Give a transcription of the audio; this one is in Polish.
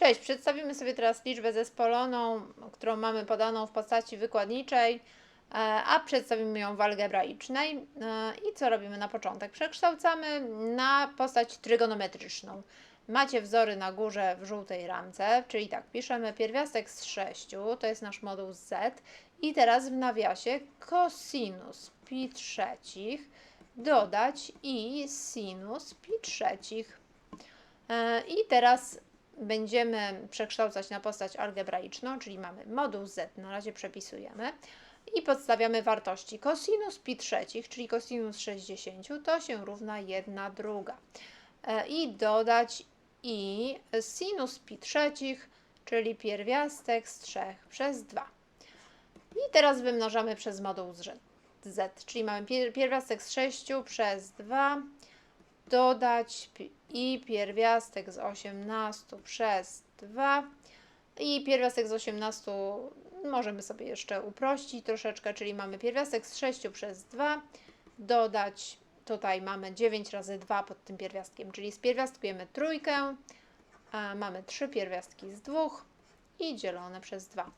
Cześć, przedstawimy sobie teraz liczbę zespoloną, którą mamy podaną w postaci wykładniczej, e, a przedstawimy ją w algebraicznej. E, I co robimy na początek? Przekształcamy na postać trygonometryczną. Macie wzory na górze w żółtej ramce, czyli tak, piszemy pierwiastek z 6, to jest nasz moduł z, i teraz w nawiasie cosinus pi trzecich dodać i sinus pi trzecich. E, I teraz będziemy przekształcać na postać algebraiczną, czyli mamy moduł z, na razie przepisujemy i podstawiamy wartości. Cosinus pi trzecich, czyli cosinus 60, to się równa 1 druga. E, I dodać i sinus pi trzecich, czyli pierwiastek z 3 przez 2. I teraz wymnażamy przez moduł z, z, czyli mamy pier- pierwiastek z 6 przez 2 dodać i pierwiastek z 18 przez 2 i pierwiastek z 18 możemy sobie jeszcze uprościć troszeczkę, czyli mamy pierwiastek z 6 przez 2 dodać tutaj mamy 9 razy 2 pod tym pierwiastkiem, czyli spierwiastkujemy trójkę, mamy 3 pierwiastki z 2 i dzielone przez 2.